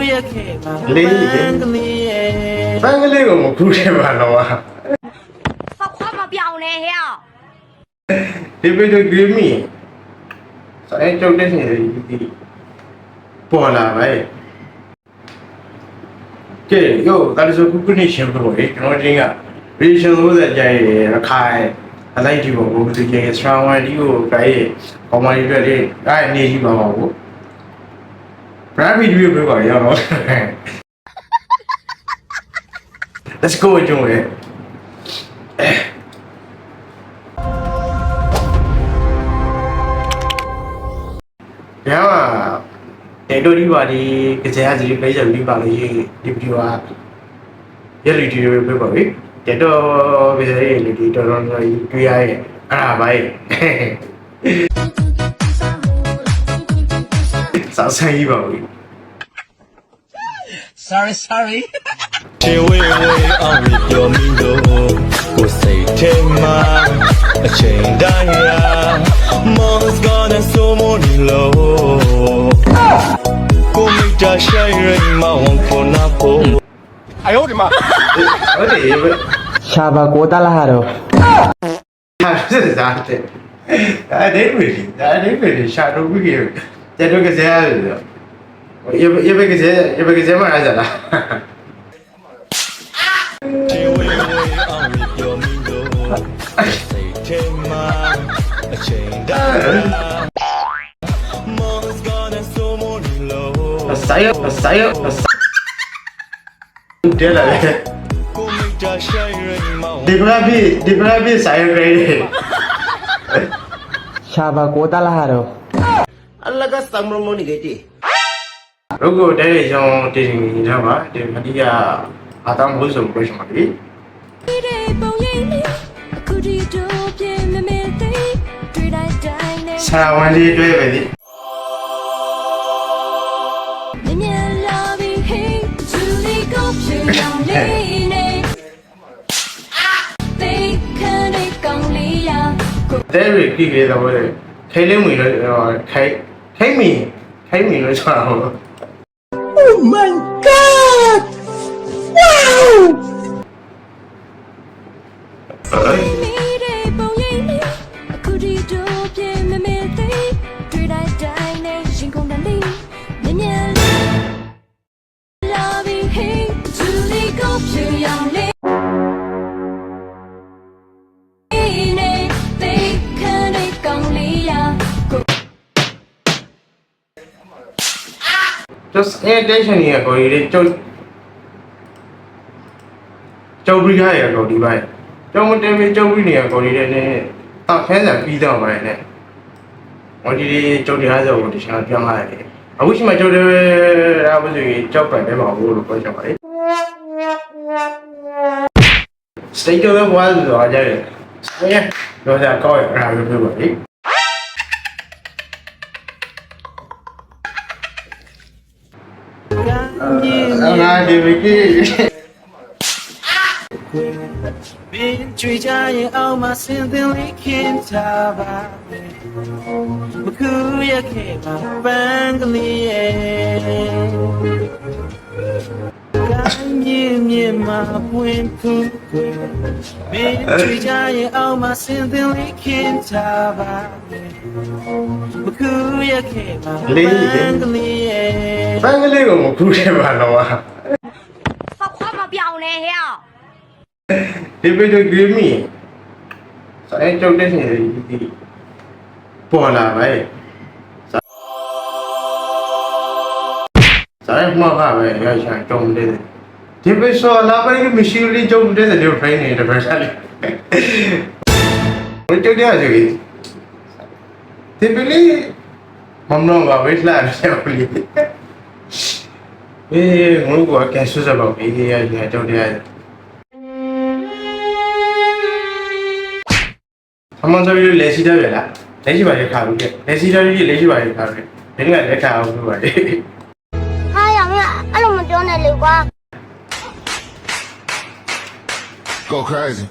တို့ရဲ့ခင်ဗျာလေးလေးဘန်ကလေးရဲ့ဘန်ကလေးကိုမကူးခဲ့ပါတော့ဟာဖောက်ခွမပြောင်းနဲ့ဟဲ့ဒီပိတ်ဂရမီဆိုရင်ကျုပ်တက်နေတယ်ဒီပေါ်လာပဲကဲယောတာလီဆိုကူကူနေရှင်ဘလို့ကျွန်တော်တင်းကရေရှင်လို့ဆက်ကြိုင်ရခိုင်အလိုက်ဒီပေါ်ဘုသူကြီးရဲ့ strong one ဒီကိုကြိုင်ကော်မတီတွေအဲ့အနေကြီးပါပါဘူး brand video ပြပါရအောင် Let's go ကျုံးရဲ့ညမှာတေတိုဒီပါဒီကြာစီပေးကြပြီးပါလို့ဒီဗီဒီယိုကရလီဒီရိုပြပါပြီတေတိုဗီဒီယိုလေးဒီတော်တော်တွေ့ရရဲ့အဲ့ဒါပါရဲ့ စောင်းဆိုင်ပါဘူး sorry sorry ရှင်ဝေဝေအောင်ပြီးပြောမိလို့ကိုယ်စိတ်ထဲမှာအချိန်တိုင်းရာ Mom's gonna so more low ကိုမိတာရှိုင်ရိမ်မဝန်ခေါ်နာဖို့ဟုတ်တယ်ပဲရှာပါကိုတ လာဟာတော့ဟာစစ်စားတဲ့အဲ့ဒီဝီအဲ့ဒီဝီရှာတော့ပြီးတယ်တော့ကစားရတယ်ရရဘကစားရဘကစားမအားကြလားရှင်ဝေဝေအောင်ပြီး ပြောမိလို့ကိုယ်စိတ်ထဲမှာအချိန်တိုင်းရာ Mom's gonna so more low ဆိုင်ရဆိုင်ရတယ်လာလေကိုမိတာရှိုင်ရိမ်မဝန်ဒီဘရာဘီဒီဘရာဘီဆိုင်ရဂရေးရှာပါကိုတလာဟာတော့ Allah ka samu moni gaiti ရုပ်ကိုတဲရောင်းတင်နေကြပါဒီမတိယအာတမ်ဘုဆိုကိုရှမလီပုံရိပ်လေးအခုဒီတို့ပြင်းမမေသိတွေ့တိုင်းတိုင်းနဲ့ဆာဝန်လေးတွဲပဲဒီမြင်မြင်လာပြီးဟေးသူလေးကိုဖြူရောင်လေးနဲ့သိခံတဲ့ကောင်း လေးရာကိုတဲရီကြည့် just attention ရကိုရီကျုပ်ကျုပ်ပြီးရရကိုဒီပိုင်းကျုံမတင်ပြီးကျုပ်ပြီးနေရကိုရီတဲ့နဲ့တောက်ခဲစံပြီးတော့ပါတယ်နဲ့ဟိုဒီကျုပ်တရားစောကိုတခြားပြောင်းလာတယ်အခုရှိမှကျုပ်တွေရာမဆိုရင်ကြောက်ပန်တယ်မှာဘူးလို့ပြောချင်ပါတယ် state တော့ဘာလို့ ဆိုကြတယ်ဆရာတော့じゃကောက်ရတာပြောပါလိငါဒီဝီကီဘင်းချွေချရင်အောင်မစင်သင်လေးခင်ထားပါမခုရခဲ့ပါပန်းကလေးရဲ့ကိုင်း မြင့်မြင့်မှာပွင့်ဖူးကိုမင်းကြည့်ကြရင်အောင်မစင်သင်လေးခင်ထားပါမယ်မကူရခဲ့ပါလေးကလေးရဲ့ဘန်ကလေးကိုမကူခဲ့ပါတော့ဟာဘာခွာမပြောင်းလဲဟဲ့ဒီပိတ်တို့ဂရီမီဆိုင်ကြောက်တဲ့နေဒီပေါ်လာပဲဆိုင်မှာပါပဲရရှာကြုံတယ် ဒီပေဆိုလာပဲမရှိလေးကြုံတဲ့တဲ့ဖိုင်းနေတဲ့ပဲစားလေးဘယ်ကြောက်ရစီဒီပေလေးမမနောကဝိထလာတယ်ပလီအေးငုံကကဲဆူစပါဘေးရရကြောက်တယ်အမှန်ဆိုရင်လက်ရှိတော့ရလားလက်ရှိပါရခါလို့တဲ့လက်ရှိတော့ရလက်ရှိပါရခါလို့ဒီကလက်ခါအောင်လို့ပါလေဟာရမအဲ့လိုမပြောနဲ့လေကွာ Go crazy.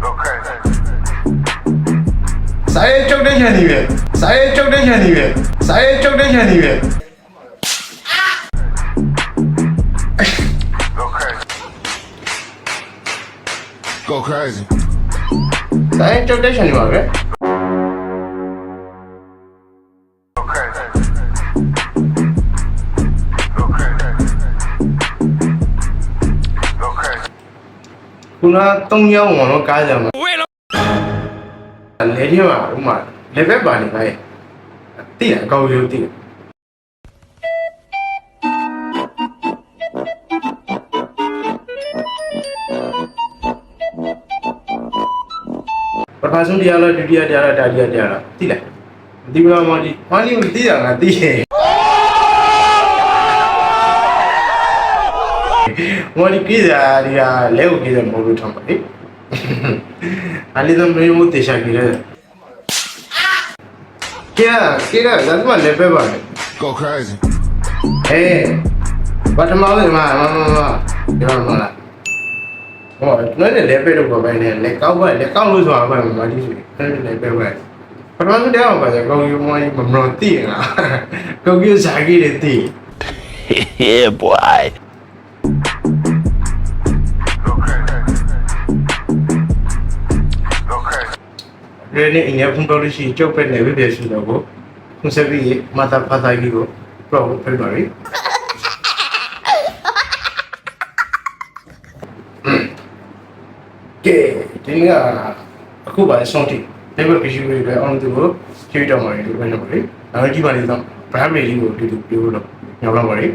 Go crazy. စာရေးချုပ်တဲ့ရန်နေပဲစာရေးချုပ်တဲ့ရန်နေပဲစာရေးချုပ်တဲ့ရန်နေပဲ Go crazy. Go crazy. စာရေးချုပ်တဲ့ရန်နေပါပဲ ခုန3ယောက်ဝင်တော့ကားကြမှာဝဲတော့လေဒီမှာဥမာလေဘက်ပါနေပါရဲ့တိရအကောက်ရုပ်တိတယ်ပထမဆုံးတရားလားဒုတိယတရားလားတတိယတရားလားတိလိုက်ဒီဘက်မှာဒီမနီကိုတိရငါတိရဲ့ မော်ဒီကိဇာဒီဟာလဲကိုကိဇာမဟုတ်လို့ထောင်းပါလေအလီသမရီမိုတေရှာကိလေကဲကဲကဒါမှလည်းပဲပါလေ Go crazy. အေးဘာတမောင်းနေမှာမမမဒီမှာမလားဟောလည်းလည်းပဲတော့ပဲနဲ့လက်ကောက်ပဲလက်ကောက်လို့ဆိုတာပဲမဒီဆိုလည်းလည်းပဲပဲပထမဆုံးတရားမှာပါကောင်းယူမမမလို့တည်ငါကောင်းယူစားကြီးတယ်တည် Yeah boy ရင်းနေအင်းရဖုန်တော်ရှိကျုပ်ပဲနေပြီပြရှိတော့ကိုဖုန်စပြီးမတာဖာသာကြီးကိုပြောဖိပါရီကဲဒီကအခုပါဆုံးတိဒီဘက်ဖြစ်ရှိရတဲ့အောင်သူကိုကြည့်တော့မှာလေဘယ်လိုလဲနောက်ကြည့်ပါလိမ့်တော့ဗဟမေကြီးကိုတူတူပြောတော့ညောင်းတော့ပါလေ